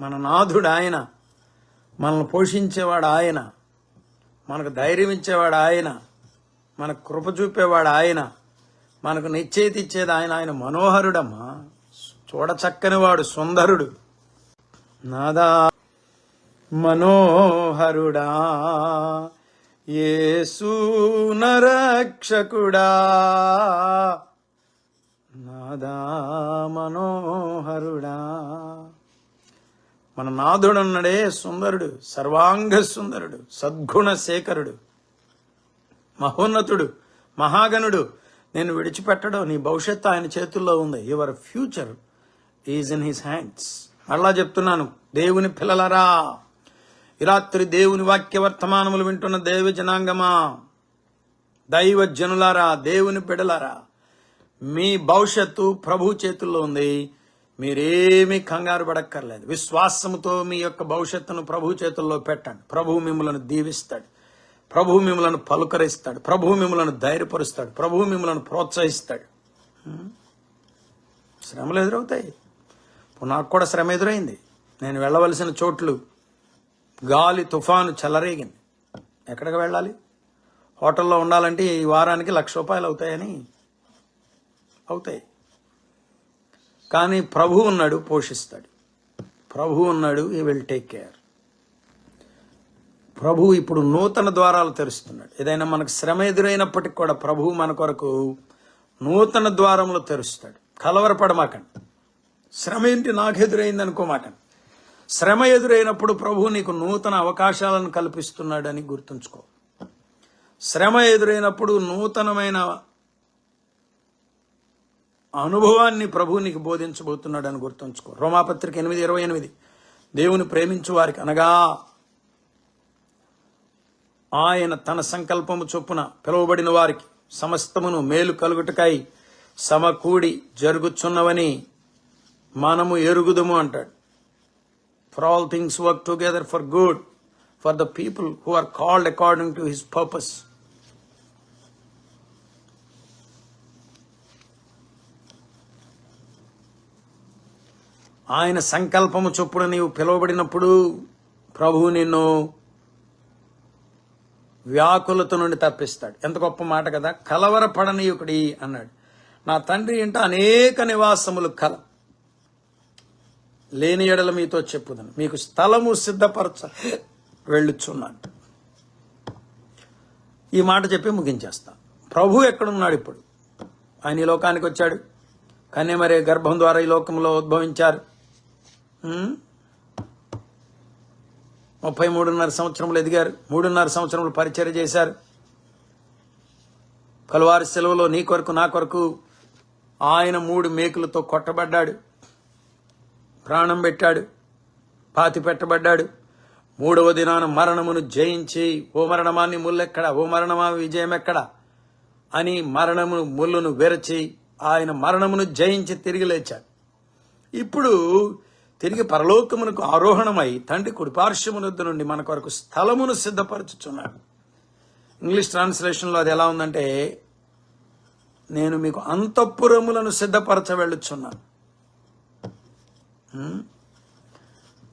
మన నాథుడు ఆయన మనల్ని పోషించేవాడు ఆయన మనకు ధైర్యం ఇచ్చేవాడు ఆయన మనకు కృప చూపేవాడు ఆయన మనకు నిశ్చయిత ఇచ్చేది ఆయన ఆయన మనోహరుడమ్మా. చూడచక్కని వాడు సుందరుడు. నాదా మనోహరుడా యేసు నరక్షకుడా. నాదా మనోహరుడా. మన నాథుడున్నడే సుందరుడు సర్వాంగ సుందరుడు సద్గుణ శేఖరుడు మహోన్నతుడు మహాగణుడు. నేను విడిచిపెట్టడం నీ భవిష్యత్తు ఆయన చేతుల్లో ఉంది. Your future is in his hands మళ్ళా చెప్తున్నాను దేవుని పిల్లలరా ఈ రాత్రి దేవుని వాక్య వర్తమానములు వింటున్న దేవ జనాంగమా దైవ జనులారా దేవుని బిడలారా మీ భవిష్యత్తు ప్రభు చేతుల్లో ఉంది. మీరేమీ కంగారు పడక్కర్లేదు. విశ్వాసముతో మీ యొక్క భవిష్యత్తును ప్రభు చేతుల్లో పెట్టండి. ప్రభు మిమ్మలను దీవిస్తాడు. ప్రభు మిమ్మలను పలుకరిస్తాడు. ప్రభు మిమ్మలను ధైర్యపరుస్తాడు. ప్రభు మిమ్మలను ప్రోత్సహిస్తాడు. శ్రమలు ఎదురవుతాయి. ఇప్పుడు నాకు కూడా శ్రమ ఎదురైంది. నేను వెళ్ళవలసిన చోట్లు గాలి తుఫాను చెలరేగింది. ఎక్కడికి వెళ్ళాలి? హోటల్లో ఉండాలంటే ఈ వారానికి లక్ష రూపాయలు అవుతాయని. అవుతాయి. కానీ ప్రభు ఉన్నాడు పోషిస్తాడు. ప్రభు ఉన్నాడు ఈ విల్ టేక్ కేర్ ప్రభు ఇప్పుడు నూతన ద్వారాలు తెరుస్తున్నాడు. ఏదైనా మనకు శ్రమ ఎదురైనప్పటికి కూడా ప్రభు మన కొరకు నూతన ద్వారములు తెరుస్తాడు. కలవరపడమాకండి. శ్రమ ఏంటి? నాకు ఎదురైంది అనుకోమాకండి. శ్రమ ఎదురైనప్పుడు ప్రభు నీకు నూతన అవకాశాలను కల్పిస్తున్నాడని గుర్తుంచుకో. శ్రమ ఎదురైనప్పుడు నూతనమైన అనుభవాన్ని ప్రభువు నీకు బోధించబోతున్నాడని గుర్తుంచుకో. రోమాపత్రిక ఎనిమిది ఇరవై ఎనిమిది. దేవుని ప్రేమించు వారికి అనగా ఆయన తన సంకల్పము చొప్పున పిలువబడిన వారికి సమస్తమును మేలు కలుగుటకై సమకూడి జరుగుచున్నవని మనము ఎరుగుదము అంటాడు. For all things work together for good for the people who are called according to his purpose ఆయన సంకల్పము చొప్పున నీవు పిలువబడినప్పుడు ప్రభువు నిన్ను వ్యాకులత నుండి తప్పిస్తాడు. ఎంత గొప్ప మాట కదా? కలవరపడనీయుకుడి అన్నాడు. నా తండ్రి ఇంట అనేక నివాసములు కల. లేని ఎడల మీతో చెప్పుదను. మీకు స్థలము సిద్ధపరచ వెళ్ళుచున్నాను ఈ మాట చెప్పి ముగించేస్తా. ప్రభు ఎక్కడున్నాడు ఇప్పుడు? ఆయన ఈ లోకానికి వచ్చాడు. కన్యమరే గర్భం ద్వారా ఈ లోకంలో ఉద్భవించారు. ముప్పై మూడున్నర సంవత్సరములు ఎదిగారు. మూడున్నర సంవత్సరములు పరిచయం చేశారు. పలువారు సెలవులో నీ కొరకు నా కొరకు ఆయన మూడు మేకులతో కొట్టబడ్డాడు. ప్రాణం పెట్టాడు. పాతి పెట్టబడ్డాడు. మూడవ దినాన మరణమును జయించి ఓ మరణమాన్ని ముల్లెక్కడ? ఓ మరణమా విజయం ఎక్కడ అని మరణము ముళ్ళును విరచి ఆయన మరణమును జయించి తిరిగి లేచాడు. ఇప్పుడు తిరిగి పరలోకమునకు ఆరోహణమై తండ్రి కుడిపార్శ్వమునొద్దు నుండి మన కొరకు స్థలమును సిద్ధపరచుచున్నాడు. ఇంగ్లీష్ ట్రాన్స్లేషన్లో అది ఎలా ఉందంటే నేను మీకు అంతఃపురములను సిద్ధపరచ వెళ్ళుచున్నాను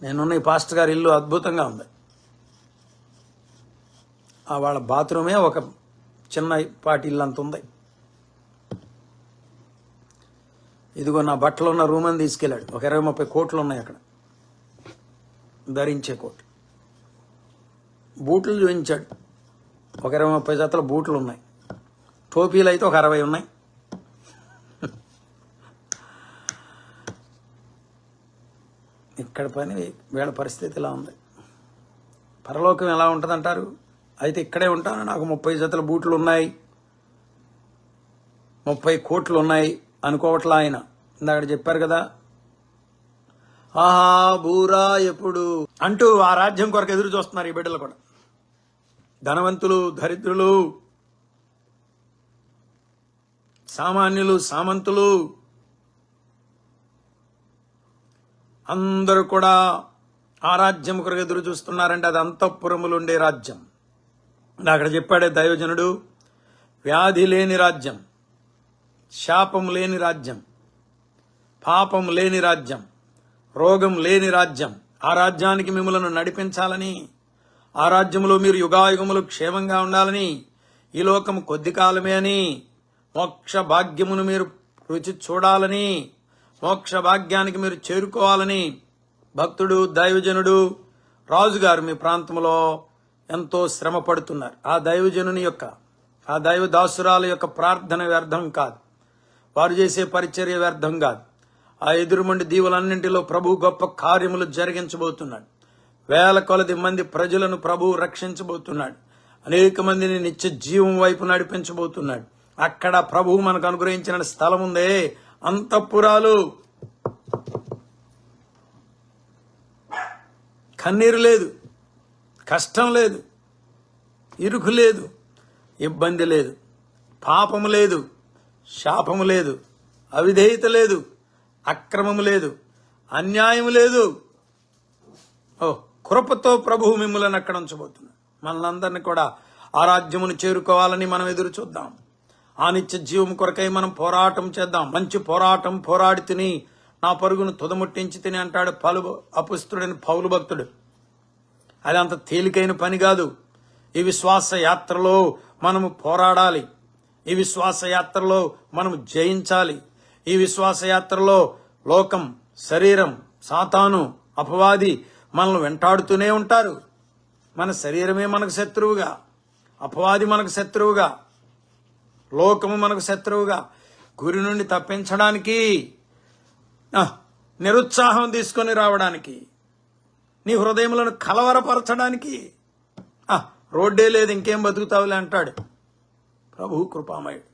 నేనున్న ఈ పాస్టర్ గారి ఇల్లు అద్భుతంగా ఉంది. ఆ వాళ్ళ బాత్రూమే ఒక చిన్న పాటి ఇల్లు అంత ఉంది. ఇదిగో నా బట్టలు ఉన్న రూమ్ అని తీసుకెళ్ళాడు. ఒక ఇరవై ముప్పై కోట్లు ఉన్నాయి అక్కడ. ధరించే కోట్లు. బూట్లు చూపించాడు. ఒక ఇరవై ముప్పై జతల బూట్లు ఉన్నాయి. టోపీలు అయితే ఒక అరవై ఉన్నాయి. ఇక్కడ పని వీళ్ళ పరిస్థితి ఇలా ఉంది. పరలోకం ఎలా ఉంటుందంటారు? అయితే ఇక్కడే ఉంటాను. నాకు ముప్పై జతల బూట్లు ఉన్నాయి. ముప్పై కోట్లు ఉన్నాయి. అనుకోవట్లా ఆయన. ఇందాక చెప్పారు కదా. ఆహా బూరా ఎప్పుడు? అంటూ ఆ రాజ్యం కొరకు ఎదురు చూస్తున్నారు ఈ బిడ్డలు కూడా. ధనవంతులు దరిద్రులు సామాన్యులు సామంతులు అందరూ కూడా ఆ రాజ్యం కొరకు ఎదురు చూస్తున్నారంటే అది అంతఃపురములు ఉండే రాజ్యం. అక్కడ చెప్పాడే దైవజనుడు వ్యాధి లేని రాజ్యం. శాపం లేని రాజ్యం పాపం లేని రాజ్యం రోగం లేని రాజ్యం. ఆ రాజ్యానికి మిమ్మలను నడిపించాలని ఆ రాజ్యములో మీరు యుగాయుగములు క్షేమంగా ఉండాలని ఈ లోకము కొద్ది కాలమే అని మోక్ష భాగ్యమును మీరు రుచి చూడాలని మోక్ష భాగ్యానికి మీరు చేరుకోవాలని భక్తుడు దైవజనుడు రాజుగారు మీ ప్రాంతంలో ఎంతో శ్రమ పడుతున్నారు ఆ దైవజనుని యొక్క ఆ దైవ దాసురాల యొక్క ప్రార్థన వ్యర్థం కాదు. వారు చేసే పరిచర్య వ్యర్థం కాదు. ఆ ఎదురుమండి దీవులన్నింటిలో ప్రభు గొప్ప కార్యములు జరిగించబోతున్నాడు. వేల కొలది మంది ప్రజలను ప్రభువు రక్షించబోతున్నాడు. అనేక మందిని నిత్య జీవం వైపు నడిపించబోతున్నాడు. అక్కడ ప్రభువు మనకు అనుగ్రహించిన స్థలం ఉందే అంతఃపురాలు. కన్నీరు లేదు కష్టం లేదు ఇరుకు లేదు ఇబ్బంది లేదు పాపము లేదు. శాపము లేదు అవిధేయత లేదు అక్రమము లేదు అన్యాయము లేదు. ఓ కృపతో ప్రభువు మిమ్మల్ని అక్కడ ఉంచబోతున్నాడు. మనందరినీ కూడా ఆ రాజ్యమును చేరుకోవాలని మనం ఎదురు చూద్దాం. ఆ నిత్య జీవం కొరకై మనం పోరాటం చేద్దాం. మంచి పోరాటం పోరాడి తిని నా పరుగును తుదముట్టించి తిని అంటాడు పలు అపుస్తుడని పౌలు భక్తుడు. అది అంత తేలికైన పని కాదు. ఈ విశ్వాస యాత్రలో మనము పోరాడాలి. ఈ విశ్వాసయాత్రలో మనం జయించాలి. ఈ విశ్వాసయాత్రలో లోకం శరీరం సాతాను అపవాది మనల్ని వెంటాడుతూనే ఉంటారు. మన శరీరమే మనకు శత్రువుగా అపవాది మనకు శత్రువుగా లోకము మనకు శత్రువుగా. గురి నుండి తప్పించడానికి నిరుత్సాహం తీసుకొని రావడానికి నీ హృదయములను కలవరపరచడానికి. రోడ్డే లేదు ఇంకేం బతుకుతావులే అంటాడు. ప్రభు కృపామయుడు